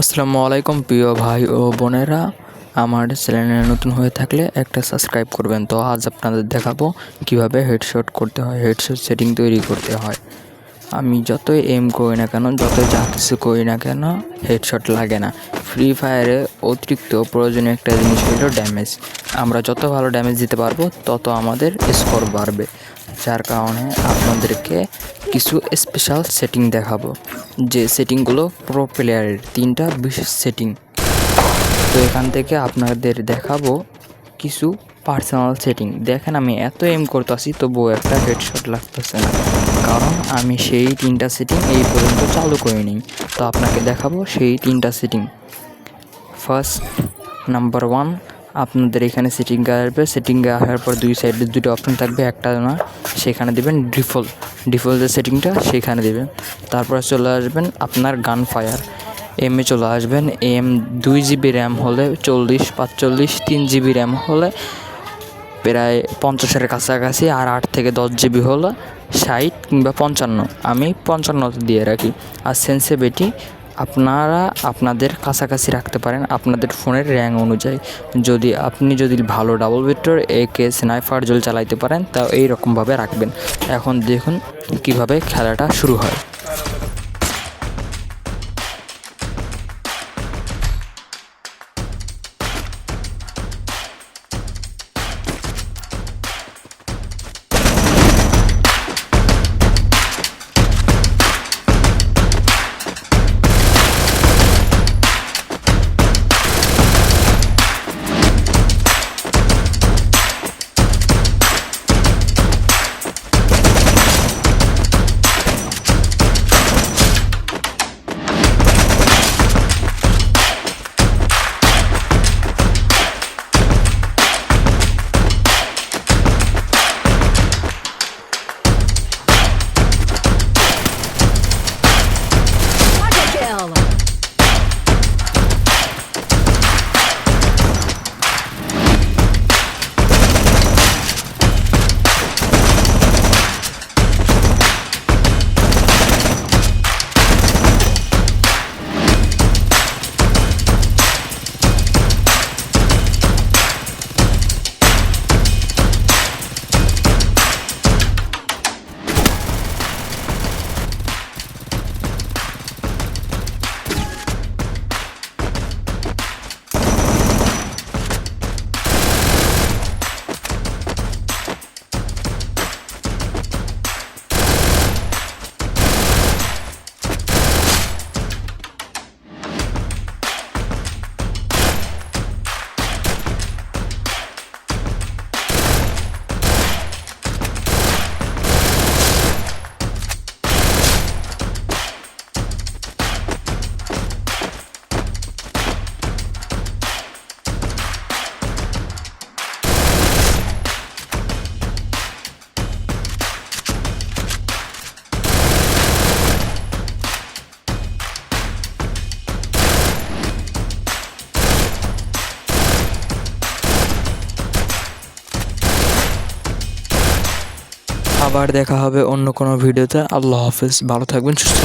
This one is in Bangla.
আসসালামু আলাইকুম প্রিয় ভাই ও বোনেরা। আমার চ্যানেলে নতুন হয়ে থাকলে একটা সাবস্ক্রাইব করবেন। তো আজ আপনাদের দেখাবো কীভাবে হেডশট করতে হয়, হেডশট সেটিং তৈরি করতে হয়। আমি যতই এম করি না কেন, যতই যা কিছু করি না কেন, হেডশট লাগে না। ফ্রি ফায়ারে অতিরিক্ত প্রয়োজনীয় একটা জিনিস হলো ড্যামেজ আমরা যত ভালো ড্যামেজ দিতে পারব, তত আমাদের স্কোর বাড়বে। যার কারণে আপনাদেরকে কিছু স্পেশাল সেটিং দেখাবো। যে সেটিংগুলো প্রো প্লেয়ারের তিনটা বিশেষ সেটিং তো এখান থেকে আপনাদের দেখাবো কিছু পার্সোনাল সেটিং দেখেন, আমি এত এম করতে করতেছি, তবুও একটা হেডশট লাগতেছে না। কারণ আমি সেই তিনটা সেটিং এই পর্যন্ত চালু করিনি। তো আপনাকে দেখাবো সেই তিনটা সেটিং ফার্স্ট নাম্বার ওয়ান আপনাদের এখানে সেটিংয়ে আসবে। সেটিংয়ে আসার পর দুই সাইডে দুটো অপশন থাকবে। একটা না, সেখানে দেবেন ডিফল্ট ডিফল্ট যে সেটিংটা সেখানে দেবেন। তারপরে চলে আসবেন আপনার গান ফায়ার এমে চলে আসবেন। এম দুই জিবি র্যাম হলে চল্লিশ, পাঁচচল্লিশ, তিন জিবি র্যাম হলে প্রায় পঞ্চাশের কাছাকাছি আর আট থেকে দশ জিবি হলো ষাট কিংবা পঞ্চান্ন। আমি পঞ্চান্নতে দিয়ে রাখি। আর সেন্সিভিটি আপনারা আপনাদের কাছাকাছি রাখতে পারেন আপনাদের ফোনের র্যাং অনুযায়ী। যদি আপনি যদি ভালো ডাবল ভিক্টর একে স্নাইফার জল চালাইতে পারেন, তা এইরকমভাবে রাখবেন। এখন দেখুন কীভাবে খেলাটা শুরু হয়। আবার দেখা হবে অন্য কোনো ভিডিওতে। আল্লাহ হাফেজ ভালো থাকবেন সুস্থ